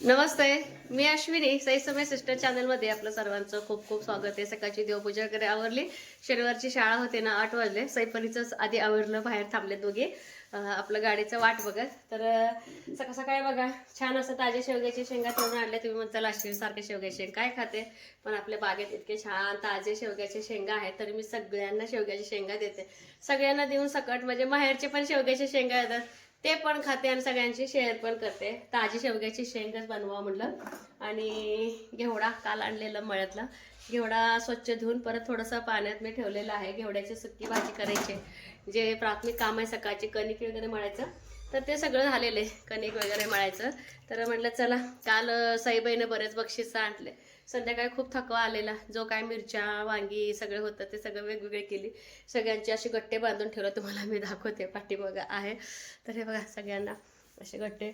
नमस्ते मी Ashwini. सैसमय sister चॅनलमध्ये आपलं सर्वांचं खूप खूप स्वागत आहे. सकाळची देवपूजा वगैरे आवरली. शनिवारची शाळा होते ना आठ वाजले. सैपरीचंच आधी आवरलं बाहेर थांबले दोघे. आपलं गाडीचं वाट बघत. तर सकाळ सकाळी बघा छान असं ताज्या शेवग्याची शेंगा तोडून आणले. तुम्ही म्हणताल अश्विनी सारखे शेवग्याची शेंग काय खाते? पण आपल्या बागेत इतके छान ताजे शेवग्याचे शेंगा आहेत तर मी सगळ्यांना शेवग्याची शेंगा देते. सगळ्यांना देऊन सकट. म्हणजे माहेरचे पण शेवग्याचे शेंगा येतात. ते पण खाते आणि सगळ्यांची शेअर पण करते. ताजी शेवग्याची शेंगच बनवा म्हटलं. आणि घेवडा काल आणलेलं मळ्यातला. घेवडा स्वच्छ धुवून परत थोडंसं पाण्यात मी ठेवलेलं आहे. घेवड्याची सुकी भाजी करायची. जे प्राथमिक काम आहे सकाळची कणिक वगैरे मळायचं. तर ते सगळं झालेलं आहे कणिक वगैरे मळायचं. तर म्हटलं चला काल साईबाईनं बरेच बक्षीस आणले. संध्याकाळी खूप थकवा आलेला. जो काय मिरच्या वांगी सगळं होतं ते सगळं वेगवेगळे केली. सगळ्यांची अशी गट्टे बांधून ठेवलं. तुम्हाला मी दाखवते पाठीमागं आहे. तर हे बघा सगळ्यांना असे गट्टे.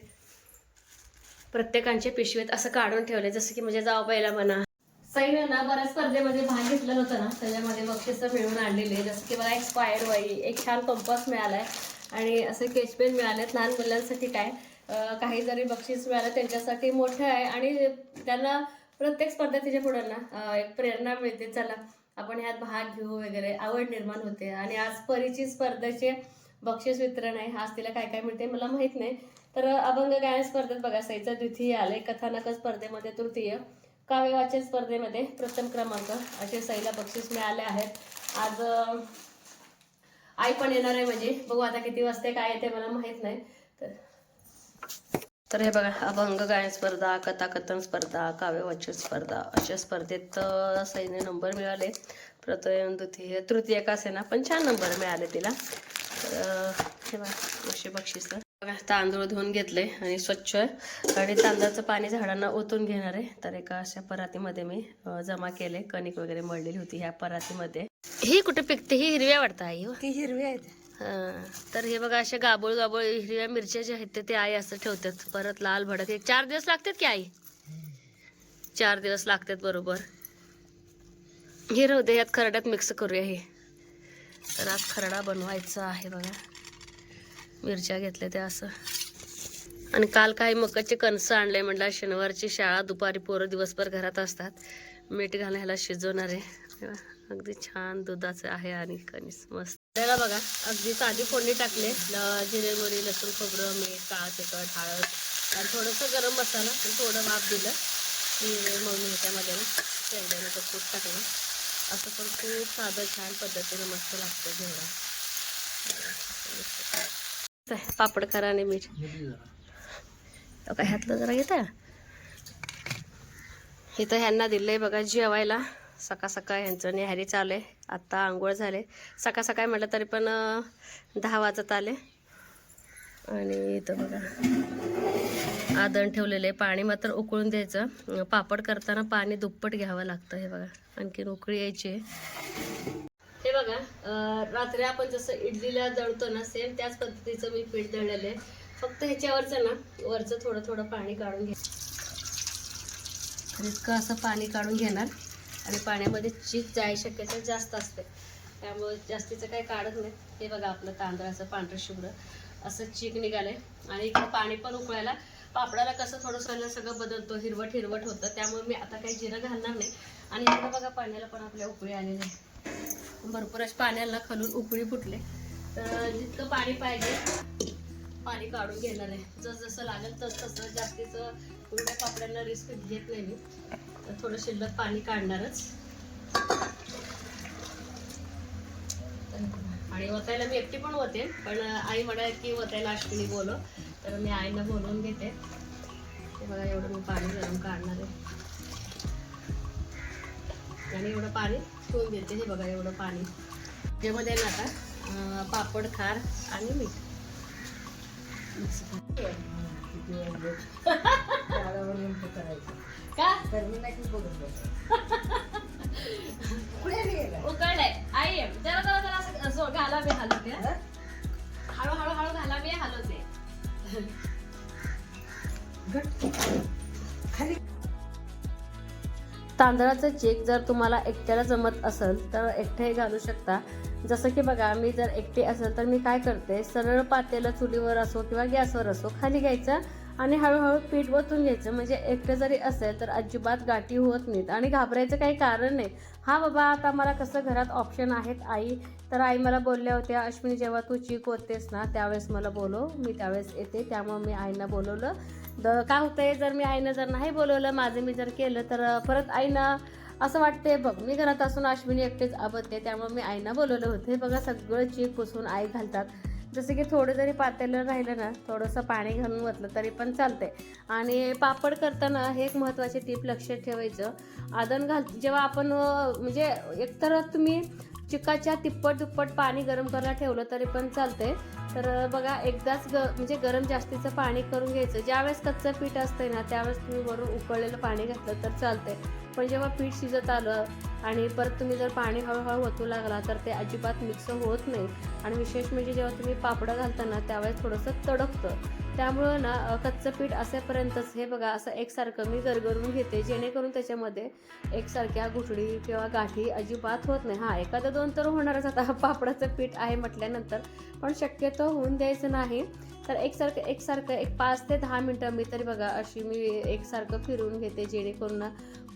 प्रत्येकांचे पिशवीत असं काढून ठेवले जसं की म्हणजे जावबाईला म्हणा. सैन्य ना बऱ्याच स्पर्धेमध्ये भाग घेतलेला होता ना त्याच्यामध्ये बक्षीस मिळवून आणलेले. जसं की मला एक्सपायर्ड वाई एक छान कंपास मिळालाय. आणि असे केच पेन मिळालेत लहान मुलांसाठी काय काही जरी बक्षीस मिळालं त्यांच्यासाठी मोठं आहे आणि त्यांना प्रत्येक स्पर्धेच्या पुढे ना एक प्रेरणा मिळते चला आपण ह्यात भाग घेऊ वगैरे. आवड निर्माण होते. आणि आज परीची स्पर्धेचे बक्षीस वितरण आहे. आज तिला काय काय मिळते मला माहीत नाही. तर अभंग गायन स्पर्धेत बघा सईचा द्वितीय आले कथानक स्पर्धेमध्ये तृतीय. काव्य वाचन स्पर्धेमध्ये प्रथम क्रमांक. असे सईला बक्षीस मिळाले आहेत. आज आई पण येणार आहे म्हणजे. बघू आता किती वाजते काय येते मला माहीत नाही. तर तर हे बघा अभंग गायन स्पर्धा कथाकथन स्पर्धा काव्यवाचन स्पर्धा. अशा स्पर्धेत अं, सईने नंबर मिळाले. प्रथम द्वितीय तृतीय का ना पण छान नंबर मिळाले तिला. तर हे बघा बक्षीस. तांदूळ धुवून घेतले आणि स्वच्छ आणि तांदळाचं पाणी झाडांना ओतून घेणार आहे. तर एका अशा परातीमध्ये मी जमा केले कणिक वगैरे मळलेली होती ह्या परातीमध्ये. ही कुठे पिकते? ही हिरव्या वाटतं आई हो. ती हिरवी आहेत. हा, तर हे बघा अशा गाबोळ गाबोळ हिरव्या मिरच्या ज्या आहेत ते- ते आई असं ठेवतात. परत लाल भडक. एक चार दिवस लागतात की आई? चार दिवस लागतात बरोबर. हे राहू दे यात खरड्यात मिक्स करूया हे. तर आज खरडा बनवायचा आहे बघा. मिरच्या घेतल्या त्या असं. आणि काल काही मकाचे कणसं आणले म्हटलं शनिवारची शाळा दुपारी पोरं दिवसभर घरात असतात. मीठ घालून ह्याला अगदी छान दुधाचं आहे आणि कणीस मस्त. त्याला बघा अगदी साधी फोडणी टाकले जिरे मोरी लसूण खोबरं मीठ काळा तिखट हळद. आणि थोडंसं गरम मसाला आणि थोडं वाफ दिलं. की मग मी ह्याच्यामध्ये ना शेंगदाण्याचं कूट टाकलं. असं पण खूप साधं छान पद्धतीनं मस्त लागतं घेवडा पापड करा आणि मीठ. तो काय ह्यातलं जरा घेता? इथं ह्यांना दिलंय बघा जेवायला. सकाळ सकाळ ह्यांचं न्याहारी चालू आहे आत्ता आंघोळ झाले. सकाळ सकाळ म्हटलं तरी पण दहा वाजत आले. आणि इथं बघा. आदण ठेवलेलं आहे पाणी मात्र उकळून द्यायचं. पापड करताना पाणी दुप्पट घ्यावं लागतं हे बघा. आणखीन उकळी यायची आहे. हे बघा रात्री आपण जसं इडलीला दळतो ना सेम त्याच पद्धतीचं मी पीठ दळलेलं आहे. फक्त ह्याच्यावरचं ना वरचं थोडं थोडं पाणी काढून घे. इतकं असं पाणी काढून घेणार. आणि पाण्यामध्ये चीक जाय शक्यता जास्त असते. त्यामुळे जास्तीचं काही काढत नाही. हे बघा आपलं तांदळाचं पांढरं शुभ्र. असं चीक निघालंय. आणि इकडं पाणी पण उकळायला पापडाला कसं थोडंसं सगळं बदलतो हिरवट हिरवट होतं. त्यामुळे मी आता काही जिरं घालणार नाही. आणि इकडं बघा पाण्याला पण आपल्या उकळी आलेली आहे भरपूर अशा पाण्याला खालून उकळी फुटले. तर जितकं पाणी पाहिजे पाणी काढून घेणार आहे. जस जसं लागेल तस तसं जास्तीचं उलट्या पापड्यांना रिस्क घेत नाही मी. तर थोडं शिल्लक पाणी काढणारच. आणि वतायला मी एकटी पण होते पण आई म्हणाल की वतायला अश्विनी बोलव. तर मी आईला बोलवून घेते. बघा एवढं मी पाणी गरम काढणार आहे. आणि एवढं पाणी ठेवून देते. हे बघा एवढं पाणी. ज्यामध्ये ना आता. पापड खार आणि मीठ. मिक्स उकळलंय आई जरा जरा जरा असं घाला मी हलवते हळूहळू हळू हळू हळू घाला मी हलवते तांदळाचं चेक जर तुम्हाला एकट्याला जमत असेल तर एकटे घालू शकता. जसं की बघा मी जर एकटे असेल तर मी काय करते? सरळ पातेलं चुलीवर असो किंवा गॅसवर असो खाली घ्यायचं. आणि हळूहळू पीठ ओतून घ्यायचं. म्हणजे एकटं जरी असेल तर अजिबात गाठी होत नाहीत. आणि घाबरायचं काही कारण नाही. हा बाबा आता मला कसं घरात ऑप्शन आहेत आई? तर आई मला बोलल्या होत्या अश्विनी जेव्हा तू चीक होतेस ना त्यावेळेस मला बोलव. मी त्यावेळेस येते. त्यामुळे मी आईना बोलवलं. द काय होतंय? जर मी आईनं जर नाही बोलवलं माझं मी जर केलं तर परत आईनं असं वाटते बघ मी घरात असून अश्विनी एकटेच आबदते त्यामुळे मी आईना बोलवलं होतं. हे बघा सगळं चीक पुसून आई घालतात. जसं की थोडं जरी पातेलं राहिलं ना थोडंसं पाणी घालून वतलं तरी पण चालतंय. आणि पापड करताना हे एक महत्त्वाची टीप लक्षात ठेवायचं. आदण घाल जेव्हा आपण म्हणजे एकतर तुम्ही चिकाच्या तिप्पट दुप्पट पाणी गरम करायला ठेवलं तरी पण चालतंय. तर बघा एकदाच ग म्हणजे गरम जास्तीचं पाणी करून घ्यायचं. ज्यावेळेस कच्चं पीठ असतंय ना त्यावेळेस तुम्ही वरून उकळलेलं पाणी घातलं तर चालतंय. पण जेव्हा पीठ शिजत आलं आणि परत तुम्ही जर पाणी हळूहळू ओतू लागला तर ते अजिबात मिक्स होत नाही. आणि विशेष म्हणजे जेव्हा तुम्ही पापडं घालताना त्यावेळेस थोडंसं तडकतं. त्यामुळं ना कच्चं पीठ असेपर्यंतच हे बघा असं एकसारखं मी गरगरून घेते जेणेकरून त्याच्यामध्ये एकसारख्या गुठळी किंवा गाठी अजिबात होत नाही. हा एखादं दोन तर होणारच. आता पापडाचं पीठ आहे म्हटल्यानंतर पण शक्यतो होऊन द्यायचं नाही. तर एकसारखं एकसारखं एक पाच ते दहा मिनटं मी तरी बघा अशी मी एकसारखं फिरवून घेते जेणेकरून ना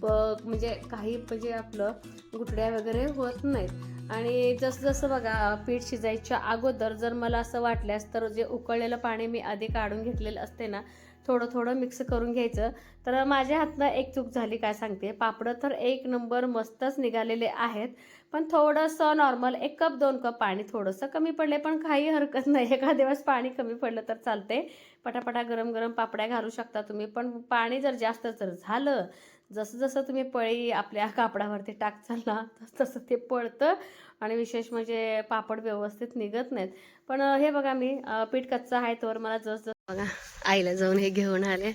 म्हणजे काही म्हणजे आपलं गुठड्या वगैरे होत नाहीत. आणि जसं जसं बघा पीठ शिजायच्या अगोदर जर मला असं वाटल्यास तर जे उकळलेलं पाणी मी आधी काढून घेतलेलं असते ना थोडं थोडं मिक्स करून घ्यायचं. तर माझ्या हातनं एक चूक झाली काय सांगते? पापडं तर एक नंबर मस्तच निघालेले आहेत पण थोडंसं नॉर्मल एक कप दोन कप पाणी थोडंसं कमी पडले पण काही हरकत नाही. एका दिवस पाणी कमी पडलं तर चालते पटापटा गरम गरम पापड्या घालू शकता तुम्ही पण पाणी जर जास्त जर झालं जसं जसं तुम्ही पळी आपल्या कापडावरती टाकचाल ना तसं तसं ते पळतं आणि विशेष म्हणजे पापड व्यवस्थित निघत नाहीत. पण हे बघा मी पीठ कच्चं आहे तर मला जस जस बघा आईला जाऊन हे घेऊन आले.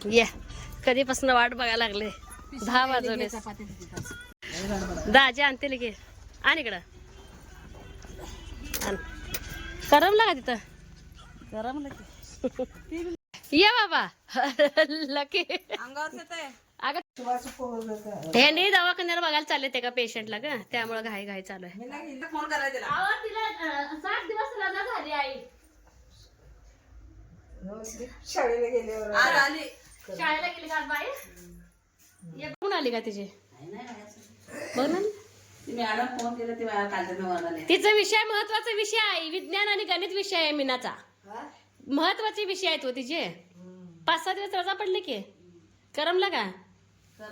ये कधीपासून वाट बघायला लागले. दहा वाजवले दाजी आणते की आण इकडं. करमला का तिथं. गरम ये बाबा. लकी अगं हे नाही दवाखान्याला बघायला चालले ते का पेशंटला का त्यामुळे घाई घाई चालू आहे. फोन करायला अहो, तिला अं, सात दिवस रजा झाली आई. शाळेला गेल्यावर. आज आली. शाळेला गेली का आज बाई ये बघून आली का तिची? बघ ना. ती मॅडम फोन केला ती मला कालच्या मी वरला तिचा विषय महत्त्वाचा विषय आहे. विज्ञान आणि गणित विषय आहे मीनाचा. महत्त्वाचे विषय आहेत हो तिचे. पाच सहा दिवस रजा पडली की? करमला का?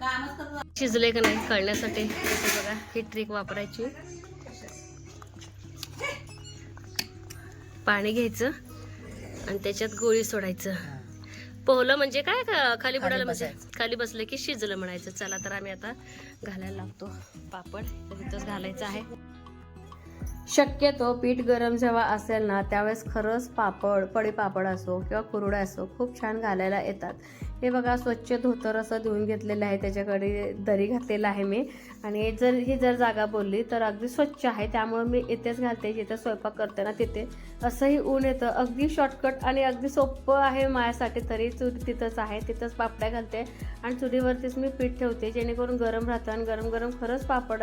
कामच करतो शिजले का नाही कळण्यासाठी? बघा ही ट्रिक वापरायची. पाणी घ्यायचं आणि त्याच्यात गोळी सोडायचं. पोहलं म्हणजे काय? का खाली बुडालं म्हणजे? खाली बसलं की शिजलं म्हणायचं. चला तर आम्ही आता घालायला लागतो पापड. इथंच घालायचं आहे. शक्यतो पीठ गरम जेव्हा असेल ना त्यावेळेस खरंच पापड पडी पापड असो किंवा कुरडा असो खूप छान घालायला येतात. हे बघा स्वच्छ धोतर असं धुवून घेतलेलं आहे त्याच्याकडे दरी घातलेला आहे मी. आणि जर ही जर जागा बोलली तर अगदी स्वच्छ आहे त्यामुळे मी इथेच घालते जिथे स्वयंपाक करते ना तिथे. असंही ऊन येतं अगदी शॉर्टकट आणि अगदी सोपं आहे माझ्यासाठी तरी चुरी तिथंच आहे तिथंच पापड्या घालते. आणि चुलीवरतीच मी पीठ ठेवते जेणेकरून गरम राहतं आणि गरम गरम खरंच पापड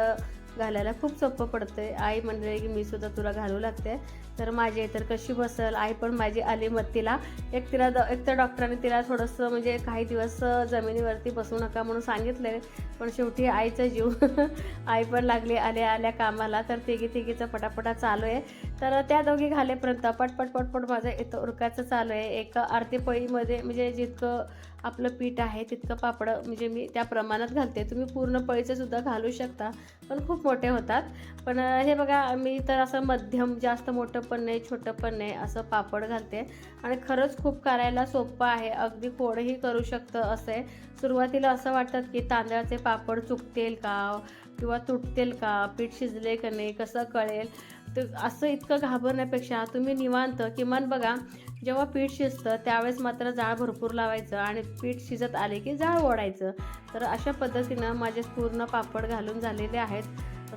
घालायला खूप सोपं पडतं आहे आई म्हणले की मी सुद्धा तुला घालू लागते. तर माझी आई तर कशी बसल? आई पण माझी आली मत्तीला. एक तिला द एक तर डॉक्टरांनी तिला थोडंसं म्हणजे काही दिवस जमिनीवरती बसू नका म्हणून सांगितलंय. पण शेवटी आईचा जीव आई पण लागली आल्या आल्या कामाला. तर तिघी तिघीचा पटापटा चालू आहे. तर त्या दोघी घालेपर्यंत पटपट पटपट माझं इथं उरकायचं चालू आहे. एक आरती पळीमध्ये म्हणजे जितकं आपलं पीठ आहे तितकं पापडं म्हणजे मी त्या प्रमाणात घालते. तुम्ही पूर्ण पळीचं सुद्धा घालू शकता पण खूप मोठे होतात. पण हे बघा मी तर असं मध्यम जास्त मोठं पण नाही छोटं पण नाही असं पापड घालते. आणि खरंच खूप करायला सोपं आहे. अगदी कोडही करू शकतं असं. आहे सुरुवातीला असं वाटतं की तांदळाचे पापड चुकतील का? किंवा तुटतील का? पीठ शिजले का नाही? कसं कळेल? तर असं इतकं घाबरण्यापेक्षा तुम्ही निवांत किमान बघा जेव्हा पीठ शिजतं त्यावेळेस मात्र जाळ भरपूर लावायचं आणि पीठ शिजत आले की जाळ ओढायचं. तर अशा पद्धतीनं माझे पूर्ण पापड घालून झालेले आहेत.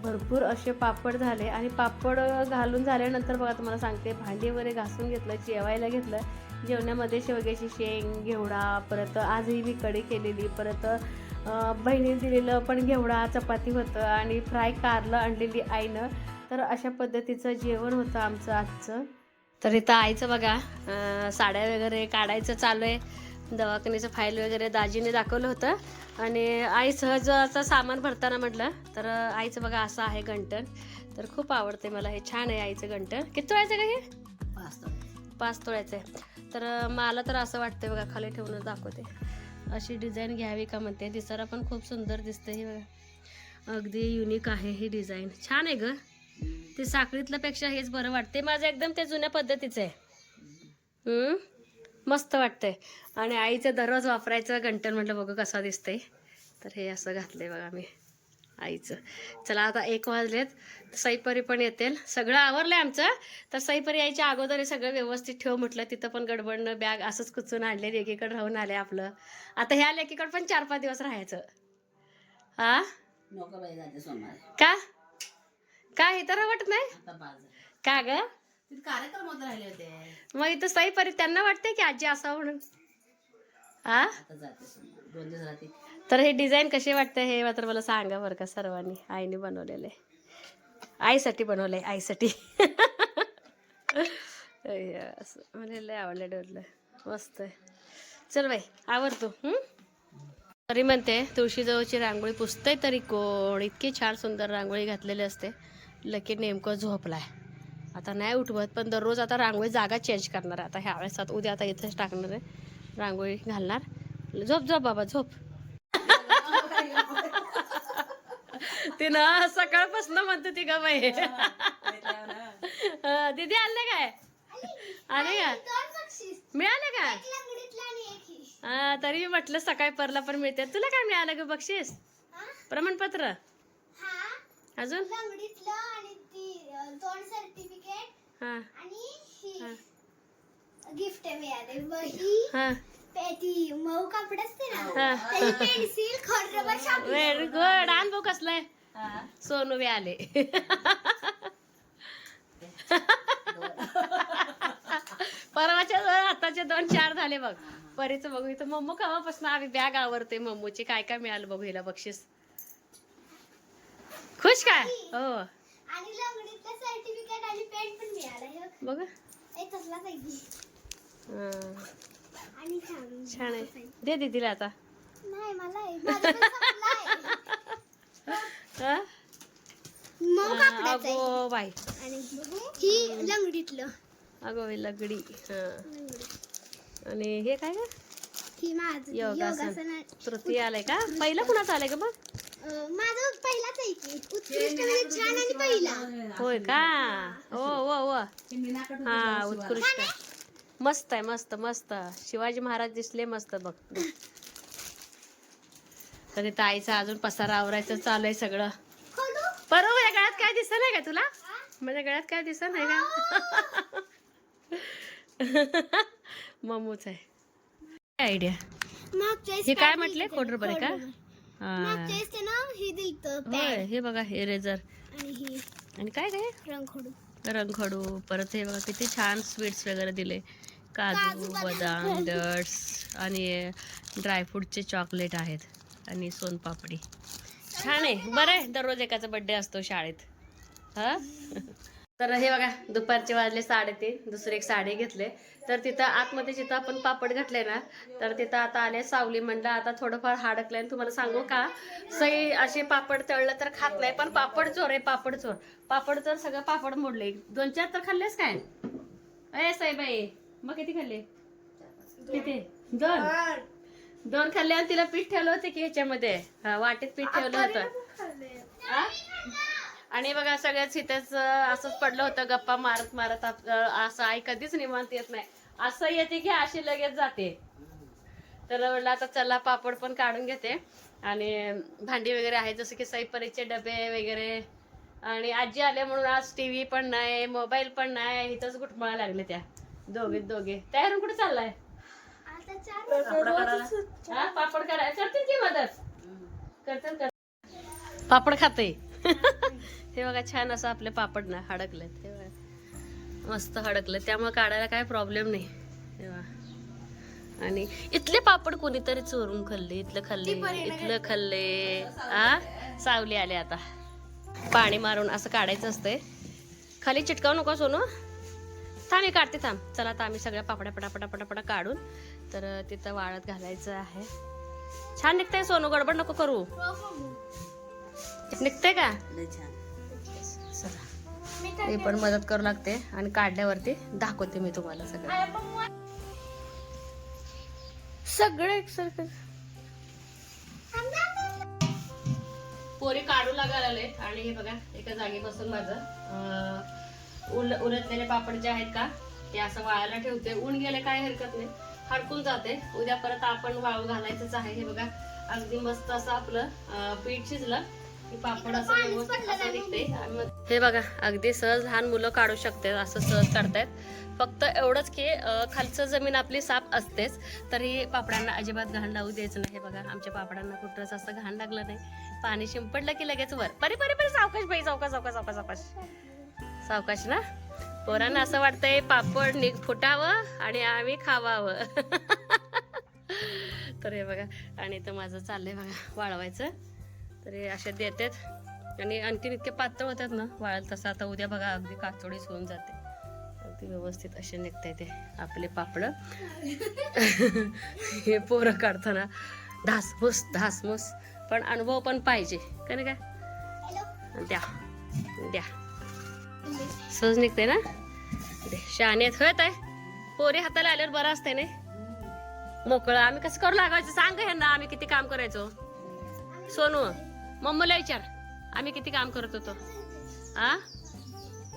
भरपूर असे पापड झाले आणि पापड घालून झाल्यानंतर बघा तुम्हाला सांगते भांडी वगैरे घासून घेतलं जेवायला घेतलं. जेवणामध्ये शेवग्याची शेंग घेवडा परत आजही मी कढी केलेली परत बहिणी बहिणीने दिलेलं पण घेवडा चपाती होतं आणि फ्राय कारलं आणलेली आईनं. तर अशा पद्धतीचं जेवण होतं आमचं आजचं. तर इथं आईचं बघा साड्या वगैरे काढायचं चालू आहे. दवाखान्याचं फाईल वगैरे दाजीने दाखवलं होतं. आणि आई सहजाचं सामान भरताना म्हटलं तर आईचं बघा असं आहे गंटन. तर खूप आवडते मला हे छान आहे आईचं गंटन. किती तोळ्याचं का हे? पाच तोळ्याचं आहे. तर मला तर असं वाटतं बघा खाली ठेवून दाखवते. अशी डिझाईन घ्यावी का म्हणते. दिसायला पण खूप सुंदर दिसते हे बघा. अगदी युनिक आहे ही डिझाईन. छान आहे ग. ते साखळीतल्या पेक्षा हेच बरं वाटते माझं एकदम ते जुन्या पद्धतीचं आहे. हम्म? मस्त वाटतंय. आणि आईचं दररोज वापरायचं गंटन म्हटलं बघू कसा दिसतंय. तर हे असं घातलंय बघा मी आईचं. चला आता एक वाजलेत. सईपरी पण येतील. सगळं आवरलंय आमचं. तर सईपरी यायच्या अगोदर हे सगळं व्यवस्थित ठेव म्हटलं. तिथं पण गडबडनं बॅग असंच कुचून आणले एकीकडे राहून आले आपलं. आता ह्या लेकीकडे पण चार पाच दिवस राहायचं. हा का? का हे तर वाटत नाही. का ग? कार्यक्रम होत राहिले होते. मग इथं सईपरी त्यांना वाटतंय की आजी असावं म्हणून? हा तर हे डिझाईन कसे वाटतं हे मात्र मला सांगा बरं का सर्वांनी. आईने बनवलेलं. आहे आईसाठी बनवलंय आईसाठी. असं लय आवडलं डोरलं. मस्त आहे. चल बाई आवडतो? तरी म्हणते तुळशीजवळची रांगोळी पुसतंय तरी कोण? इतकी छान सुंदर रांगोळी घातलेली असते. लकी नेमकं झोपलाय. आता नाही उठवत पण दररोज आता रांगोळी जागा चेंज करणार आहे. आता ह्या वेळेस आता उद्या आता इथेच टाकणार आहे. रांगोळी घालणार. झोप झोप बाबा झोप. तिनं सकाळपासून म्हणते ती ग बाई. दीदी आले काय? आले का? मिळाले का? हा, तरी म्हटलं सकाळी परला पण मिळते. तुला काय मिळालं ग बक्षीस? प्रमाणपत्र? अजून? सर्टिफिकेट हा. आणि गिफ्ट मिळाले. वही हा. पे- ती मऊ कापड असते ना हा. त्याची पेन्सिल खरबर शापू व्हेरी गुड आण भाऊ कसलाय सोनू बी आले परवाच्या दोन आताचे दोन चार झाले बघ. परीचं बघू इथं. मम्मू केव्हापासून आम्ही बॅग आवरते मम्मूची. काय काय मिळालं बघू हिला बक्षीस? खुश काय हो आणि लंगडीतलं सर्टिफिकेट आणि पेन पण मिळालं हे बघ. बघ हे तसलाच आहे की. हं, आणि छान छान आहे दे दीदीला आता नाही मला आहे. माझं पण संपलं आहे. हं? मऊ कापडाचं आहे. अगो बाई आणि ही लंगडीतलं अगो बाई लगडी हं. आणि हे काय ग ही माझं योगासन. योगासन आहे. तृतीय आलंय का पहिलं कुणाचं आलंय का बघ अं, माझं पहिलाच आहे की. उत्कृष्ट म्हणजे छान आणि पहिला. होय का? हो. हो हो हा. उत्कृष्ट. मस्त आहे मस्त मस्त. शिवाजी महाराज दिसले मस्त बघ. तर इथं आईचं अजून पसारा आवरायचं चालू आहे सगळं? बरोबर माझ्या गळ्यात काय दिसत नाही का तुला? माझ्या गळ्यात काय दिसत नाही का? मम्मूच आहे. आयडिया हे काय म्हटले? आहे का? हा. होय बघा हे रेझर आणि काय काय रंगखोडू. रंगखडू. परत हे बघा किती छान स्वीट्स वगैरे दिले. काजू बदाम. डट्स आणि ड्रायफ्रूटचे चॉकलेट आहेत. आणि सोनपापडी. छान आहे. बरं आहे. दररोज एकाचा बर्थडे असतो शाळेत. हा? तर हे बघा दुपारचे वाजले साडेतीन दुसरे एक साडी घेतले. तर तिथं आतमध्ये जिथं आपण पापड घातले ना तर तिथं आता आले सावली म्हणलं आता थोडंफार हाडकलंय आणि तुम्हाला सांगू का सई असे पापड तळलं तर खात नाही पण पापड चोर आहे पापड चोर पापड चोर सगळं पापड मोडले दोन चार तर खाल्लेस काय? अय साईबाई मग किती खाल्ले? किती? दोन? दोन खाल्ले आणि तिला पीठ ठेवलं होतं की ह्याच्यामध्ये. वाटीत पीठ ठेवलं होतं? आणि बघा सगळ्याच इथेच असंच पडलं होतं गप्पा मारत मारत असं आई कधीच निवांत येत नाही. असं येते की अशी लगेच जाते. तर म्हणलं आता चला पापड पण काढून घेते. आणि भांडी वगैरे आहे जसं की सईपरीचे डबे वगैरे. आणि आजी आले म्हणून आज टीव्ही पण नाही मोबाईल पण नाही इथंच गुटमळा लागले त्या. दोघे दोघे. तयारून कुठे चाललाय? आता चार पापड करायला? हा करतील की मदत. पापड खाते. हे बघा छान असं आपले पापड ना हडकलेत. हे बघा. मस्त हडकले त्यामुळे काढायला काय प्रॉब्लेम नाही. हे. आणि इथले पापड कोणीतरी चोरून खाल्ले इथलं खाल्ले इथलं खाल्ले. आ? सावली आले आता. पाणी मारून असं काढायचं असतंय. खाली चिटकावू नको सोनू. थांब मी काढते थांब. चला आता आम्ही सगळ्या पापड्या पटापटा पटापटा काढून तर तिथं वाळत घालायचं आहे. छान निघतंय सोनू. गडबड नको करू. निघतंय का? मी पण मदत करू लागते आणि काढल्यावरती दाखवते मी तुम्हाला सगळं. सगळं एकसारखं. पोरी काढू लागायला आले आणि हे बघा एका जागी बसून माझं उल उलटलेले पापड जे आहेत का ते असं वाळायला ठेवते. ऊन गेले काय हरकत नाही. हडकून जाते. उद्या परत आपण वाळू घालायचंच आहे. हे बघा अगदी मस्त असं आपलं पीठ शिजलं. पापड असं व्यवस्थित असं निघते आणि मग- हे बघा अगदी सहज लहान मुलं काढू शकते असं सहज काढतायत. फक्त एवढंच की खालचं जमीन आपली साफ असतेच तरी पापडांना अजिबात घाण लावू द्यायचं नाही. हे बघा आमच्या पापडांना कुठंच असं घाण लागलं नाही. पाणी शिंपडलं की लगेच वर. परे परे परे सावकाश बाई सावकाश सावकाश सावकाश सावकाश. सावकाश ना? पोरांना असं वाटतंय पापड निघ फुटावं आणि आम्ही खावावं. तर हे बघा आणि इथं माझं चाललंय बघा वाळवायचं. तर असे देतात. आणि आणखीन इतके पातळ होतात ना वाळल तसं आता उद्या बघा अगदी काचोडीच होऊन जाते. अगदी व्यवस्थित असे निघताय ते आपले पापड. हे पोरं काढताना धासमुस धासमुस. पण अनुभव पण पाहिजे का नाही काय? द्या द्या. सहज निघते ना? शहाण्यात होत आहे पोरी हाताला आल्यावर बरं असते नाही मोकळं. आम्ही कसं करू लागायचं? सांग ह्यांना आम्ही किती काम करायचो? सोनू. मम्मीला विचार. आम्ही किती काम करत होतो. आ?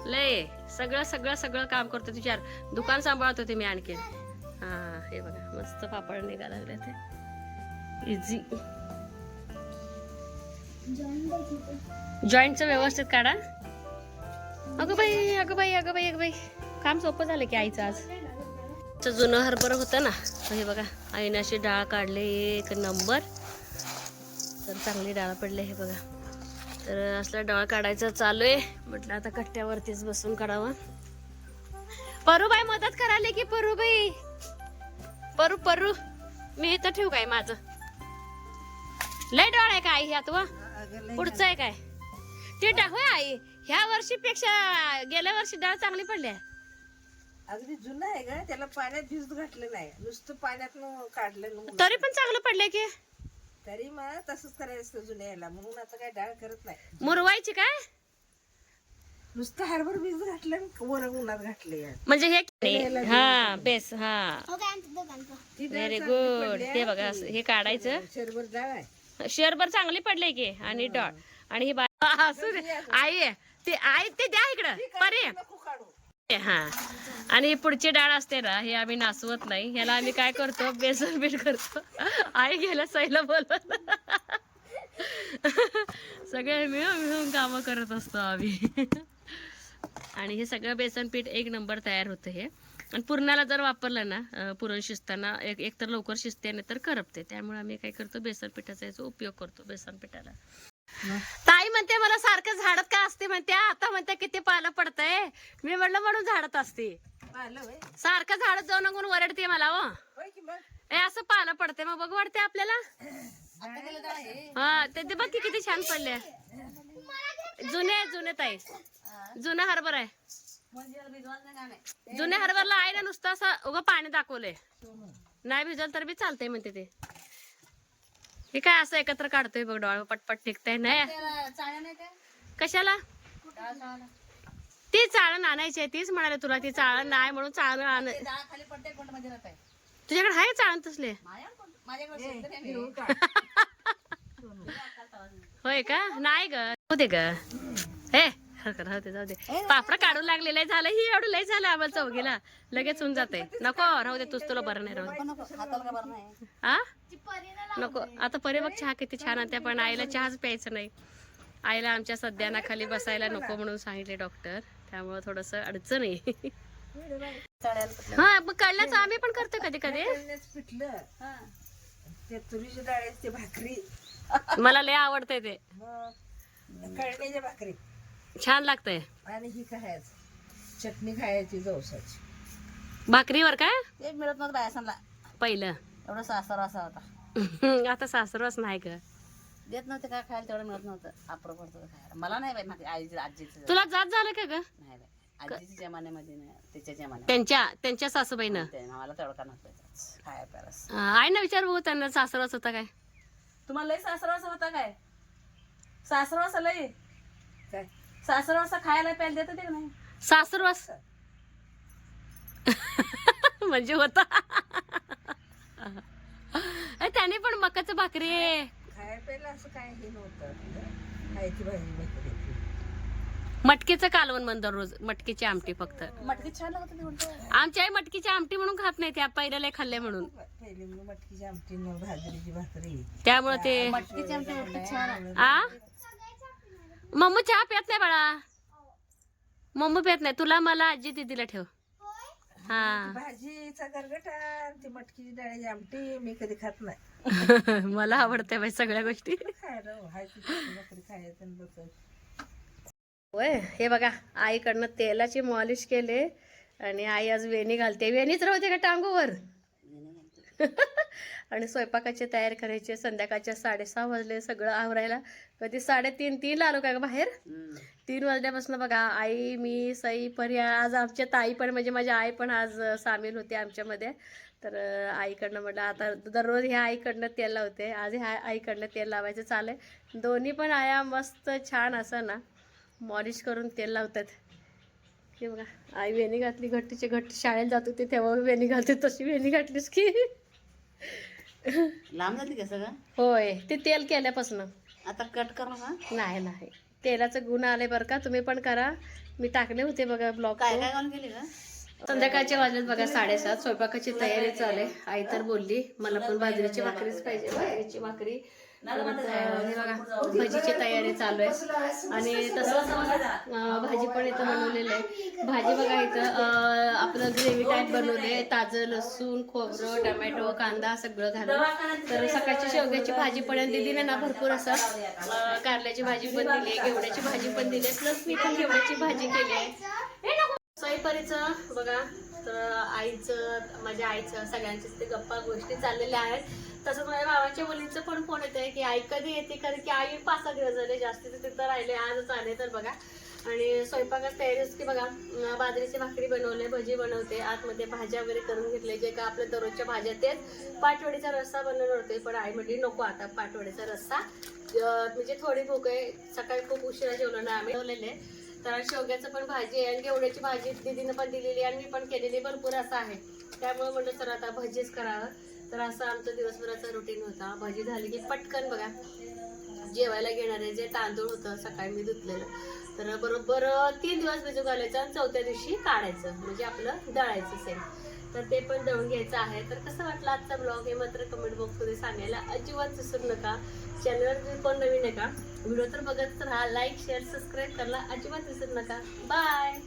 लय सगळं सगळं सगळं काम करतो विचार. दुकान सांभाळत होते मी आणखी हा हे बघा मस्त पापड निघा लागले ते. इझी जॉईंटचं व्यवस्थित काढा. अगं बाई अगं बाई अगं बाई अगं बाई. काम सोपं झालं की आईचं आज. जुनं हरभर होतं ना. हे बघा आईने अशी डाळ काढले एक नंबर. तर चांगली डाळ पडले हे बघा. तर असला डाळ काढायचं चालू आहे. म्हटलं आता कट्ट्यावरतीच बसून काढावं. परूबाई मदत करायला की परूबाई? परू परू. मी इथं ठेवू काय माझं? लय डाळ आहे का आई ह्यात व? पुढचं आहे काय? ते टाक होय आई. ह्या वर्षी पेक्षा गेल्या वर्षी डाळ चांगली पडली आहे. अगदी जुनं आहे का त्याला पाण्यात भिजत घातलं नाही. नुसतं पाण्यात काढलं तरी पण चांगलं पडले की. तरी मग तसंच करायचं असतं जुन्या याला म्हणून आता काय डाळ करत नाही. मुरवायची काय? नुसतं हरभर भिजत घातलं आणि वर उन्हात घातले म्हणजे हे हा बेस हा. हो काय आमचं दोघांचं? ती डाळ व्हेरी गुड हे बघा असं हे काढायचं. शरभर डाळ आहे. शेअरभर चांगली पडले की आणि डाळ आणि ही बा असू दे. आई आहे. ते आई ते द्या इकडं. परे. नको काढू. हा. आणि पुढची डाळ असते ना हे आम्ही नासवत नाही. ह्याला आम्ही काय करतो? बेसन पीठ करतो. आई गेल्या सैला बोलत सगळे मिळून मिळून कामं करत असतो आम्ही. आणि हे सगळं बेसन पीठ एक नंबर तयार होतं हे. आणि पुरणाला जर वापरलं ना पुरण शिजताना एक एक तर लवकर शिजते नाही तर करपते. त्यामुळे आम्ही काय करतो? बेसन पिठाचा याचा उपयोग करतो बेसन पिठाला. ताई म्हणते मला सारखं झाडत का असते? म्हणते आता म्हणते किती पालं पडतंय. मी म्हटलं म्हणून झाडत असते. सारखं झाडत जाऊ नको वरडते मला हो. ए असं पालं पडते मग बघ वाटते आपल्याला. हा ते बघ किती छान पडले. जुने जुने ताई. जुना हरभर आहे. जुन्या हरभरला आहे ना नुसतं असं उगं पाणी दाखवलंय. नाही भिजल तर बी चालतंय म्हणते ते. हे काय असं एकत्र काढतोय बघ डोळ पटपट निघतंय नाही? कशाला? ती चाळण आणायची आहे तीच म्हणाले तुला ती चाळण नाही म्हणून चाळण आण तुझ्याकडे आहे चाळण तसले? होय का? नाही ग. होते दे ग. हे राहू दे. जाऊ दे. पापड काढून लागलेलं आहे, झालं ही एवढं लय झालं आम्हाला चौघीला लगेच होऊन जाते. नको राहू दे तुझ तुला बरं नाही राहू दे नको आता परे बघ चहा किती छान आहे पण आईला चहाच प्यायचं नाही. आईला आमच्या सध्या खाली बसायला नको म्हणून सांगितले डॉक्टर. त्यामुळे थोडस अडचण आहे. हा मग कळल्याच आम्ही पण करतो कधी कधी. पिठलं भाकरी. मला लय आवडतंय ते. भाकरी. छान लागतंय. आणि ही खायचं. चटणी खायची जवसाची. भाकरीवर काय ते मिळत नव्हतं बायासांना पहिलं. एवढा सासर असा होता. आता सासरवास नाही ग. देत नव्हते काय खायला तेवढं मिळत नव्हतं. पडतं खायला. मला नाही बाई माझ्या आईची आजीचं. तुला जात झालं का ग? नाही बाई. आजीच्या जमान्यामध्ये नाही. तिच्या त्यांच्या त्यांच्या सासूबाईनं? ते. मला तडका नसायचा खाया प्यारस अं, आई ना विचार बघू त्यांना सासरवास होता काय. तुम्हाला लई सासरवासा होता काय? सासरवासा लई. सासरवासा खायला प्यायला देत होते का नाही? सासरवास म्हणजे होता. त्याने पण मकाचं भाकरी खाया प्यायला असं काय हे नव्हतं. खायची भाजी भाकरी मटकीचं कालवण म्हण दररोज मटकीची आमटी फक्त. मटकी छान लागत म्हणतो. आमच्या आई मटकीची आमटी म्हणून खात नाही त्या पहिल्या लय खाल्ले म्हणून. मटकीची आमटी भाजरीची भाकरी. त्यामुळे ते मटकीची आमची रोटी छान. आ? मम्मू चहा पित नाही बाळा. मम्मू पित नाही. तुला मला आजी दिदीला ठेव. हा. भाजीचा गरगटा ती मटकीची डाळीची आमटी मी कधी खात नाही. मला आवडते बाई सगळ्या गोष्टी. हो, होय हे बघा आईकडनं तेलाची मॉलिश केले आणि आई आज वेणी घालते. वेणीच राहते का टांगूवर? आणि स्वयंपाकाची तयारी करायची संध्याकाळच्या साडेसहा वाजले सगळं आवरायला. कधी साडेतीन तीनला आलो का ग बाहेर. तीन वाजल्यापासून बघा आई मी सई पर्या आज आमच्या ताई पण म्हणजे माझी आई पण आज सामील होते आमच्यामध्ये. तर आईकडनं म्हटलं आता दररोज ह्या आईकडनं तेल लावते. आज ह्या आईकडनं तेल लावायचं चालू आहे दोन्ही पण आया मस्त छान असं ना मॉलिश करून तेल लावतात. की बघा आई वेणी घातली घट्टीची घट्ट शाळेत जात होती तेव्हा वेणी घालते तशी वेणी घातलीस की. लांब झाली का सगळं? होय ते तेल केल्यापासून. आता कट करू का नाही नाही. तेलाचं गुण आले बरं का तुम्ही पण करा. मी टाकले होते बघा ब्लॉग काय काय घालून गेली का संध्याकाळचे वाजलेत बघा साडेसात. स्वयंपाकाची तयारी चालू आहे. आई तर बोलली मला पण बाजरीची भाकरीच पाहिजे बाजरीची भाकरी. हे बघा भजीची तयारी चालू आहे. आणि तसंच भाजी पण इथं बनवलेलं आहे. भाजी बघा इथं आपलं ग्रेव्ही टाईप बनवले ताजं लसूण खोबरं टमॅटो कांदा सगळं घालून. तर सकाळची शेवग्याची भाजी पण. दीदीने ना भरपूर असं कारल्याची भाजी पण दिली घेवड्याची भाजी पण दिली प्लस मी पण घेवड्याची भाजी केली आहे. स्वयंपारीचं बघा तर आईचं माझ्या आईचं सगळ्यांचीच ते गप्पा गोष्टी चाललेल्या आहेत. तसं माझ्या भावाच्या मुलींचं पण फोन येत आहे की आई कधी येते? कारण की आई पाच सहा दिवस झाले जास्तीचे तिथं राहिले आजच आले तर बघा. आणि स्वयंपाकात तयारीच की बघा. बाजरीची भाकरी बनवले भजी बनवते आतमध्ये भाज्या वगैरे करून घेतले जे का आपल्या दररोजच्या भाज्या तेच पाटवडीचा रस्सा बनवणार होते पण आई म्हटली नको आता पाटवडीचा रस्सा. म्हणजे थोडी भूक आहे. सकाळी खूप उशिरा जेवलं ना आम्ही. बनवलेले तर शेवग्याचं पण भाजी आहे आणि घेवड्याची भाजी दिदीनं पण दिलेली आणि मी पण केलेली. भरपूर असं आहे. त्यामुळे म्हटलं सर आता भजीच करावं. तर असं आमचं दिवसभराचा रुटीन होता. भजी झाली की पटकन बघा जेवायला घेणारे जे तांदूळ होतं सकाळी मी धुतलेलं. तर बरोबर तीन दिवस भिजू घालायचं आणि चौथ्या दिवशी काढायचं. म्हणजे आपलं दळायचं सेम तर ते पण दळून घ्यायचं आहे. तर कसं वाटलं आजचा ब्लॉग हे मात्र कमेंट बॉक्समध्ये सांगायला अजिबात विसरू नका. चॅनलवर तुम्ही कोण नवीन आहे का? व्हिडिओ तर बघत राहा. लाईक शेअर सबस्क्राईब करायला अजिबात विसरू नका. बाय